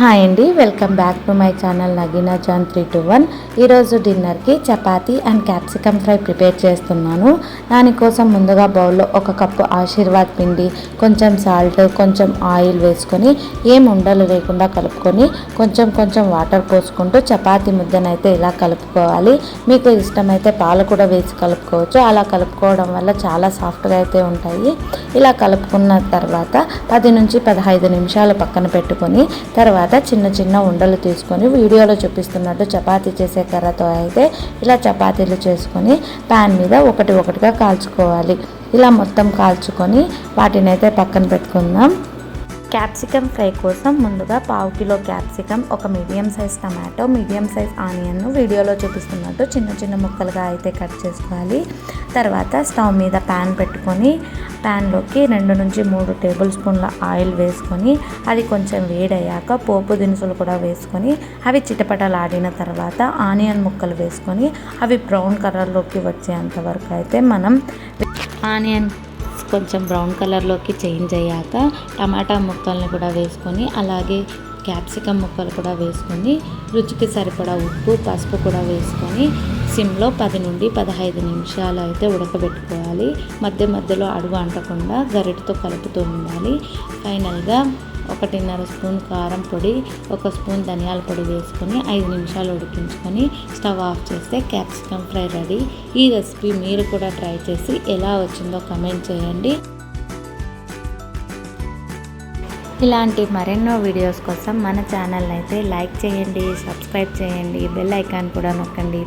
Hi అండి welcome back to my channel Nagina Jaan three two one. ఈరోజు డిన్నర్కి chapati and capsicum fry prepare చేస్తున్నాను. దానికోసం ముందుగా బౌల్లో ఒక కప్పు ఆశీర్వాద్ పిండి కొంచెం సాల్ట్ కొంచెం ఆయిల్ వేసుకొని ఏం ఉండలు లేకుండా కలుపుకొని కొంచెం కొంచెం వాటర్ పోసుకుంటూ చపాతి ముద్దనైతే ఇలా కలుపుకోవాలి. మీకు ఇష్టమైతే పాలు కూడా వేసి కలుపుకోవచ్చు. అలా కలుపుకోవడం వల్ల చాలా సాఫ్ట్గా అయితే ఉంటాయి. ఇలా కలుపుకున్న తర్వాత పది నుంచి పదహైదు నిమిషాలు పక్కన పెట్టుకొని తర్వాత చిన్న చిన్న ఉండలు తీసుకొని వీడియోలో చూపిస్తున్నట్టు చపాతీ చేసే కర్రతో అయితే ఇలా చపాతీలు చేసుకొని ప్యాన్ మీద ఒకటి ఒకటిగా కాల్చుకోవాలి. ఇలా మొత్తం కాల్చుకొని వాటిని అయితే పక్కన పెట్టుకుందాం. క్యాప్సికమ్ ఫ్రై కోసం ముందుగా పావు కిలో క్యాప్సికమ్ ఒక medium size tomato medium size onion వీడియోలో చూపిస్తున్నట్టు చిన్న చిన్న ముక్కలుగా అయితే కట్ చేసుకోవాలి. తర్వాత స్టవ్ మీద ప్యాన్ పెట్టుకొని ప్యాన్లోకి రెండు నుంచి మూడు టేబుల్ స్పూన్ల ఆయిల్ వేసుకొని అది కొంచెం వేడయ్యాక పోపు దినుసులు కూడా వేసుకొని అవి చిటపటలాడిన తర్వాత ఆనియన్ ముక్కలు వేసుకొని అవి బ్రౌన్ కలర్లోకి వచ్చేంత వరకు అయితే మనం ఆనియన్ కొంచెం బ్రౌన్ కలర్లోకి చేంజ్ అయ్యాక టమాటా ముక్కల్ని కూడా వేసుకొని అలాగే క్యాప్సికమ్ ముక్కలు కూడా వేసుకొని రుచికి సరిపడా ఉప్పు పసుపు కూడా వేసుకొని సిమ్లో పది నుండి పదహైదు నిమిషాలు అయితే ఉడకబెట్టుకోవాలి. మధ్య మధ్యలో అడుగు అంటకుండా గరిటతో కలుపుతూ ఉండాలి. ఫైనల్గా ఒకటిన్నర స్పూన్ కారం పొడి ఒక స్పూన్ ధనియాల పొడి వేసుకొని ఐదు నిమిషాలు ఉడికించుకొని స్టవ్ ఆఫ్ చేస్తే క్యాప్సికమ్ ఫ్రై రెడీ. ఈ రెసిపీ మీరు కూడా ట్రై చేసి ఎలా వచ్చిందో కమెంట్ చేయండి. ఇలాంటి మరెన్నో వీడియోస్ కోసం మన ఛానల్ అయితే లైక్ చేయండి సబ్స్క్రైబ్ చేయండి బెల్ ఐకాన్ కూడా నొక్కండి.